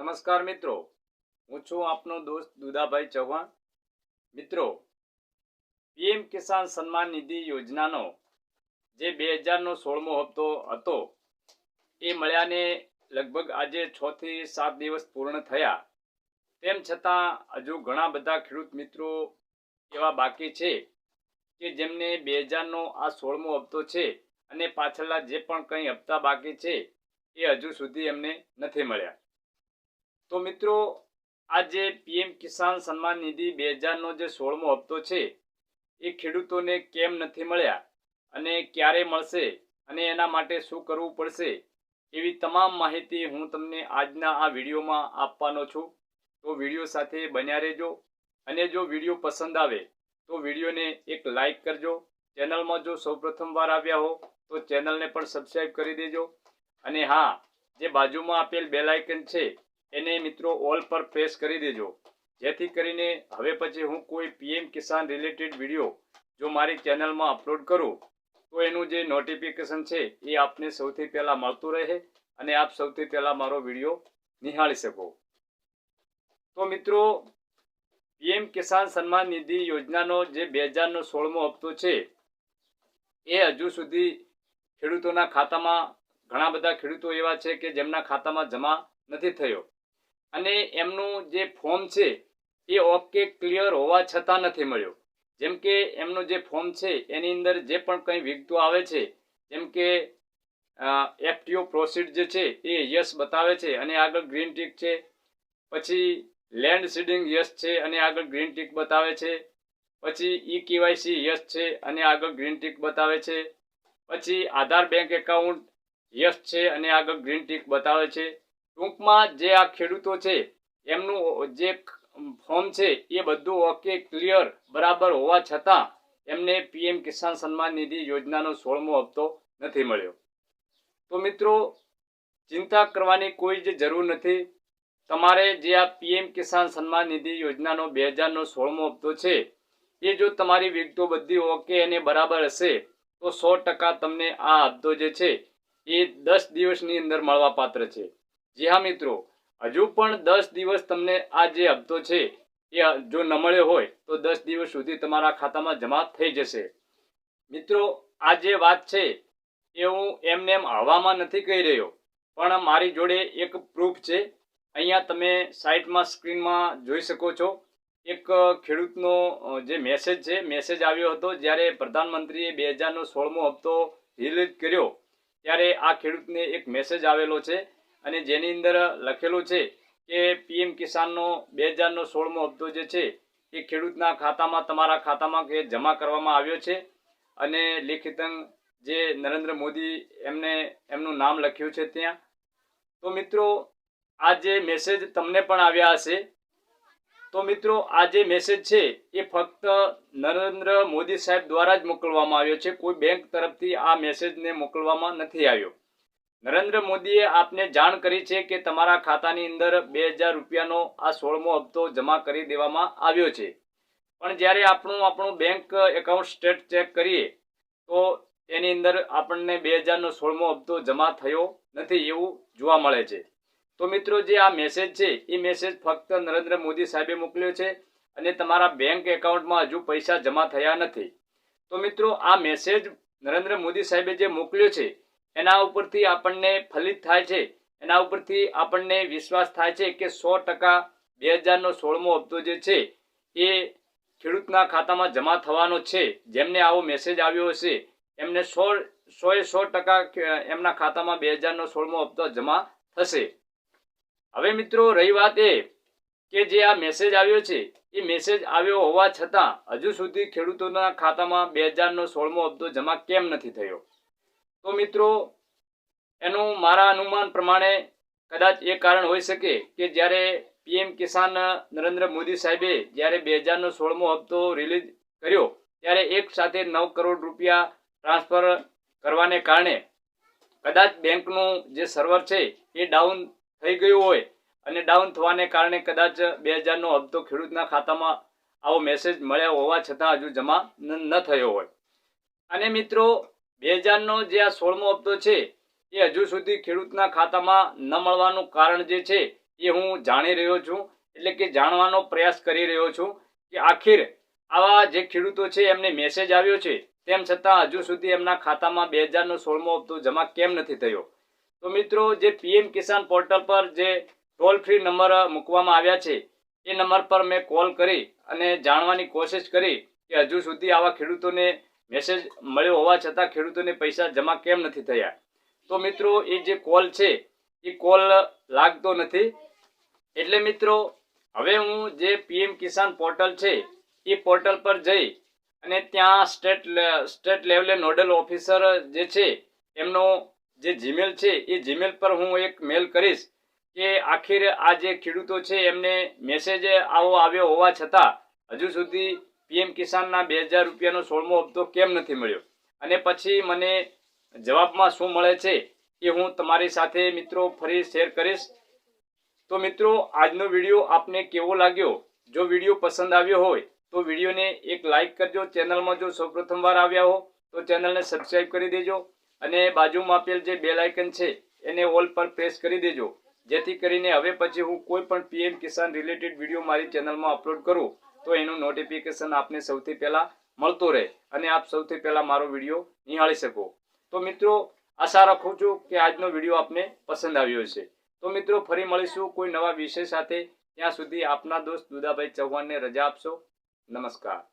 નમસ્કાર મિત્રો. હું છું આપનો દોસ્ત દુદાભાઈ ચૌહાણ. મિત્રો, પીએમ કિસાન સન્માન નિધિ યોજનાનો જે બે હજારનો સોળમો હપ્તો હતો, એ મળ્યાને લગભગ આજે છ થી સાત દિવસ પૂર્ણ થયા. તેમ છતાં, હજુ ઘણા બધા ખેડૂત મિત્રો એવા બાકી છે કે જેમને બે હજારનો આ સોળમો હપ્તો છે અને પાછળના જે પણ કંઈ હપ્તા બાકી છે, એ હજુ સુધી એમને નથી મળ્યા. તો મિત્રો આ જે પીએમ કિસાન સન્માન નિધિ બે હજારનો જે સોળમો હપ્તો છે, એ ખેડૂતોને કેમ નથી મળ્યા અને ક્યારે મળશે અને એના માટે શું કરવું પડશે, એવી તમામ માહિતી હું તમને આજના આ વિડીયોમાં આપવાનો છું. તો વીડિયો સાથે બન્યા રહેજો અને જો વીડિયો પસંદ આવે, તો વિડીયોને એક લાઈક કરજો. ચેનલમાં જો સૌપ્રથમ વાર આવ્યા હો, તો ચેનલને પણ સબસ્ક્રાઈબ કરી દેજો. અને હા, જે બાજુમાં આપેલ બેલાયકન છે એને મિત્રો ઓલ પર પ્રેસ કરી દેજો. જેથી કરીને હવે પછી હું કોઈ પીએમ કિસાન રિલેટેડ વીડિયો જો મારી ચેનલમાં અપલોડ કરું, તો એનું જે નોટિફિકેશન છે એ આપને સૌથી પહેલાં મળતું રહે અને આપ સૌથી પહેલાં મારો વીડિયો નિહાળી શકો. તો મિત્રો પીએમ કિસાન સન્માન નિધિ યોજનાનો જે બે હજારનો સોળમો હપ્તો છે, એ હજુ સુધી ખેડૂતોના ખાતામાં ઘણા બધા ખેડૂતો એવા છે કે જેમના ખાતામાં જમા નથી થયો. અને એમનું જે ફોર્મ છે, એ ઓકે, ક્લિયર હોવા છતાં નથી મળ્યો. જેમ કે એમનું જે ફોર્મ છે, એની અંદર જે પણ કંઈ વિગતો આવે છે, જેમ કે એફટીઓ પ્રોસીડ જે છે, એ યસ બતાવે છે, અને આગળ ગ્રીન ટીક છે, પછી લેન્ડ સીડિંગ યસ છે, અને આગળ ગ્રીન ટીક બતાવે છે, પછી ઈ કેવાયસી યસ છે, અને આગળ ગ્રીન ટીક બતાવે છે, પછી આધાર બેંક એકાઉન્ટ યસ છે, અને આગળ ગ્રીન ટીક બતાવે છે ટૂંકમાં જે આ ખેડૂતો છે, એમનું જે ફોર્મ છે, એ બધું ઓકે ક્લિયર બરાબર હોવા છતાં એમને પીએમ કિસાન સન્માન નિધિ યોજનાનો સોળમો હપ્તો નથી મળ્યો. તો મિત્રો, ચિંતા કરવાની કોઈ જ જરૂર નથી. તમારે જે આ પીએમ કિસાન સન્માન નિધિ યોજનાનો બે હજારનો સોળમો હપ્તો છે, એ જો તમારી વિગતો બધી ઓકે અને બરાબર હશે, તો સો ટકા તમને આ હપ્તો જે છે, એ દસ દિવસની અંદર મળવા પાત્ર છે. જી હા, મિત્રો. હજુ પણ દસ દિવસ તમને આ જે હપ્તો છે, એ જો ન મળ્યો હોય, તો દસ દિવસ સુધી તમારા ખાતામાં જમા થઈ જશે. મિત્રો, આ જે વાત છે, એ હું એમને એમ હવામાં નથી કહી રહ્યો, પણ મારી જોડે એક પ્રૂફ છે. અહીંયા તમે સાઇટમાં સ્ક્રીનમાં જોઈ શકો છો. એક ખેડૂતનો જે મેસેજ છે, મેસેજ આવ્યો હતો, જ્યારે પ્રધાનમંત્રીએ બે હજારનો સોળમો હપ્તો રિલીઝ કર્યો, ત્યારે આ ખેડૂતને એક મેસેજ આવેલો છે. અને જેની અંદર લખેલું છે કે પીએમ કિસાનનો બે હજારનો સોળમો હપ્તો જે છે, એ ખેડૂતના ખાતામાં, તમારા ખાતામાં કે જમા કરવામાં આવ્યો છે. અને લેખિતંગ જે નરેન્દ્ર મોદી એમને એમનું નામ લખ્યું છે ત્યાં. તો મિત્રો, આ જે મેસેજ તમને પણ આવ્યા હશે. તો મિત્રો, આ જે મેસેજ છે, એ ફક્ત નરેન્દ્ર મોદી સાહેબ દ્વારા જ મોકલવામાં આવ્યો છે. કોઈ બેંક તરફથી આ મેસેજને મોકલવામાં નથી આવ્યો. નરેન્દ્ર મોદીએ આપને જાણ કરી છે કે તમારા ખાતાની અંદર બે હજાર રૂપિયાનો આ સોળમો હપ્તો જમા કરી દેવામાં આવ્યો છે. પણ જ્યારે આપણું આપણું બેંક એકાઉન્ટ સ્ટેટ ચેક કરીએ, તો એની અંદર આપણને બે હજારનો સોળમો હપ્તો જમા થયો નથી એવું જોવા મળે છે. તો મિત્રો, જે આ મેસેજ છે, એ મેસેજ ફક્ત નરેન્દ્ર મોદી સાહેબે મોકલ્યો છે અને તમારા બેંક એકાઉન્ટમાં હજુ પૈસા જમા થયા નથી. તો મિત્રો, આ મેસેજ નરેન્દ્ર મોદી સાહેબે જે મોકલ્યો છે એના ઉપરથી આપણને ફલિત થાય છે. એના ઉપરથી આપણને વિશ્વાસ થાય છે કે સો ટકા બે હજારનો સોળમો હપ્તો જે છે, એ ખેડૂતના ખાતામાં જમા થવાનો છે. જેમને આવો મેસેજ આવ્યો હશે, એમને સો, સોએ સો ટકા એમના ખાતામાં બે હજારનો સોળમો હપ્તો જમા થશે. હવે મિત્રો રહી વાત એ કે જે આ મેસેજ આવ્યો છે, એ મેસેજ આવ્યો હોવા છતાં હજુ સુધી ખેડૂતોના ખાતામાં બે હજારનો સોળમો હપ્તો જમા કેમ નથી થયો? તો મિત્રો, એનું મારા અનુમાન પ્રમાણે કદાચ એ કારણ હોઈ શકે કે જ્યારે પીએમ કિસાન નરેન્દ્ર મોદી સાહેબે જ્યારે બે હજારનો સોળમો હપ્તો રિલીઝ કર્યો, ત્યારે એક સાથે નવ કરોડ રૂપિયા ટ્રાન્સફર કરવાને કારણે કદાચ બેંકનું જે સર્વર છે એ ડાઉન થઈ ગયું હોય અને ડાઉન થવાને કારણે કદાચ બે હજારનો હપ્તો ખેડૂતના ખાતામાં આવો મેસેજ મળ્યા હોવા છતાં હજુ જમા ન થયો હોય. અને મિત્રો બે હજારનો જે આ સોળમો હપ્તો છે, એ હજુ સુધી ખેડૂતના ખાતામાં ન મળવાનું કારણ જે છે, એ હું જાણી રહ્યો છું. એટલે કે જાણવાનો પ્રયાસ કરી રહ્યો છું કે આખીર આવા જે ખેડૂતો છે, એમને મેસેજ આવ્યો છે, તેમ છતાં હજુ સુધી એમના ખાતામાં બે હજારનો સોળમો હપ્તો જમા કેમ નથી થયો? તો મિત્રો, જે પીએમ કિસાન પોર્ટલ પર જે ટોલ ફ્રી નંબર મૂકવામાં આવ્યા છે, એ નંબર પર મેં કોલ કરી અને જાણવાની કોશિશ કરી કે હજુ સુધી આવા ખેડૂતોને મેસેજ મળ્યો હોવા છતાં ખેડૂતોને પૈસા જમા કેમ નથી થયા? તો મિત્રો, એ જે કોલ છે, એ કોલ લાગતો નથી. એટલે મિત્રો, હવે હું જે પીએમ કિસાન પોર્ટલ છે, એ પોર્ટલ પર જઈ અને ત્યાં સ્ટેટ સ્ટેટ લેવલે નોડલ ઓફિસર જે છે, એમનો જે જીમેલ છે, એ જીમેલ પર હું એક મેલ કરીશ કે આખીર આ જે ખેડૂતો છે, એમને મેસેજ આવો આવ્યો હોવા છતાં હજુ સુધી પીએમ કિસાનના બે હજાર રૂપિયાનો સોળમો હપ્તો કેમ નથી મળ્યો? અને પછી મને જવાબમાં શું મળે છે એ હું તમારી સાથે મિત્રો ફરી શેર કરીશ. તો મિત્રો, આજનો વીડિયો આપને કેવો લાગ્યો? જો વીડિયો પસંદ આવ્યો હોય, તો વિડીયોને એક લાઇક કરજો. ચેનલમાં જો સૌપ્રથમ વાર આવ્યા હો, તો ચેનલને સબસ્ક્રાઈબ કરી દેજો અને બાજુમાં આપેલ જે બેલ આઇકન છે, એને ઓલ પર પ્રેસ કરી દેજો. જેથી કરીને હવે પછી હું કોઈ પણ પીએમ કિસાન રિલેટેડ વીડિયો મારી ચેનલમાં અપલોડ કરું. તો એનું નોટિફિકેશન આપને સૌથી પહેલાં મળતો રહે અને આપ સૌથી પહેલાં મારો વીડિયો નિહાળી શકો. તો મિત્રો, આશા રાખું છું કે આજનો વીડિયો આપને પસંદ આવ્યો છે તો મિત્રો, ફરી મળીશું કોઈ નવા વિષય સાથે. ત્યાં સુધી આપના દોસ્ત દુદાભાઈ ચૌહાણને રજા આપશો. નમસ્કાર.